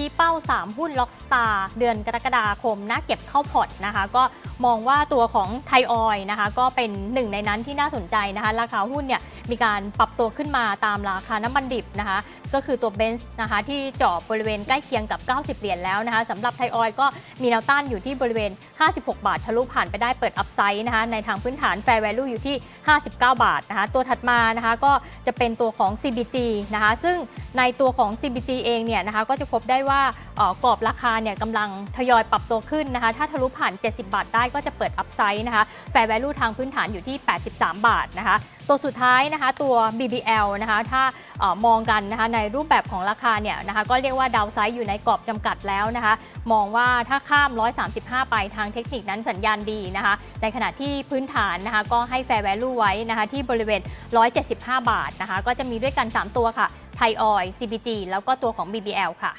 ชี้เป้า 3 หุ้นล็อกสตาร์เดือนกรกฎาคมน่าเก็บเข้าพอร์ตนะคะ ก็มองว่าตัวของไทยออยนะคะ ก็เป็นหนึ่งในนั้นที่น่าสนใจนะคะ ราคาหุ้นเนี่ย มีการปรับตัวขึ้นมาตามราคาน้ำมันดิบนะคะ ก็คือตัวเบนซ์นะคะที่เจาะบริเวณใกล้เคียงกับ 90 เหรียญแล้วนะคะสำหรับไทยออยก็มีแนวต้านอยู่ที่บริเวณ 56 บาท ทะลุผ่านไปได้เปิดอัพไซด์นะคะในทางพื้นฐาน Fair Value อยู่ที่ 59 บาทนะคะตัวถัดมานะคะก็จะเป็นตัวของ CBG นะคะซึ่งในตัวของ CBG เองเนี่ยนะคะก็จะพบได้ว่าออกรอบราคาเนี่ยกำลังทยอยปรับตัวขึ้นนะคะ ถ้าทะลุผ่าน 70 บาทได้ก็จะเปิดอัพไซด์นะคะ Fair Value ทางพื้นฐานอยู่ที่ 83 บาทนะคะ ตัวสุดท้ายนะคะตัว BBL นะคะถ้าออมองกันนะคะในรูปแบบของราคาเนี่ยนะคะก็เรียกว่าดาวไซด์อยู่ในกรอบจำกัดแล้วนะคะมองว่าถ้าข้าม 135 ไปทางเทคนิคนั้นสัญญาณดีนะคะในขณะที่พื้นฐานนะคะก็ให้ Fair Value ไว้นะคะที่บริเวณ 175 บาทนะคะก็จะมีด้วยกัน 3 ตัวค่ะไทยออย CBG แล้วก็ตัวของ BBL ค่ะ